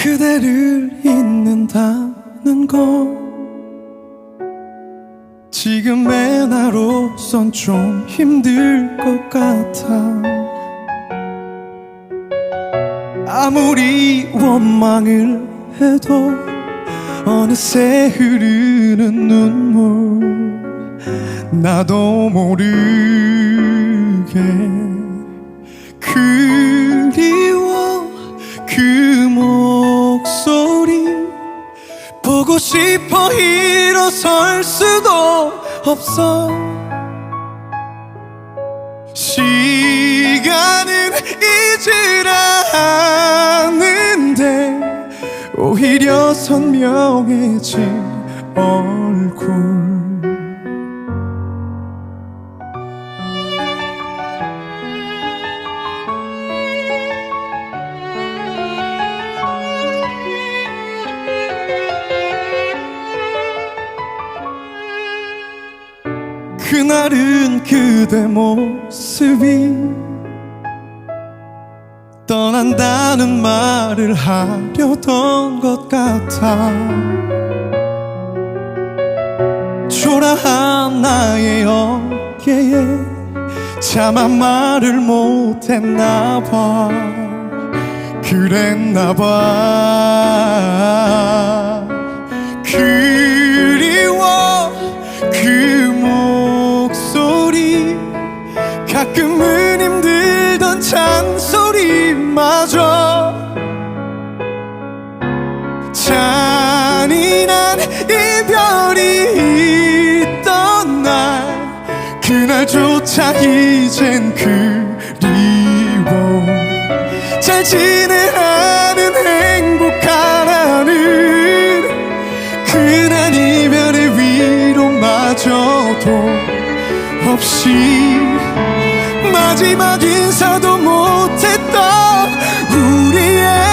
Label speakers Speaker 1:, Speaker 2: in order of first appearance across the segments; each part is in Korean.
Speaker 1: 그대를 잊는다는 건 지금의 나로선 좀 힘들 것 같아. 아무리 원망을 해도 어느새 흐르는 눈물 나도 모르게 보고 싶어 일어설 수도 없어. 시간은 잊질 않는데 오히려 선명해진 얼굴 그날은 그대 모습이 떠난다는 말을 하려던 것 같아. 초라한 나의 어깨에 차마 말을 못했나 봐. 그랬나 봐 가끔은 힘들던 잔소리마저 잔인한 이별이 있던 날 그날조차 이젠 그리워. 잘 지내라는 행복한 하늘 그날 이별의 위로마저도 없이 마지막 인사도 못했던 우리의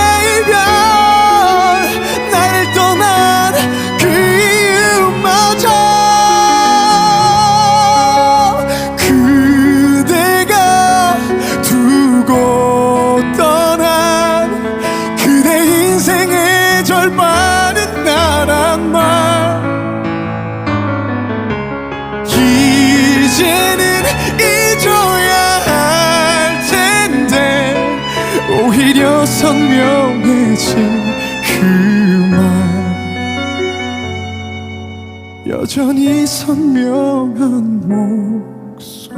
Speaker 1: 여전히 선명한 목소리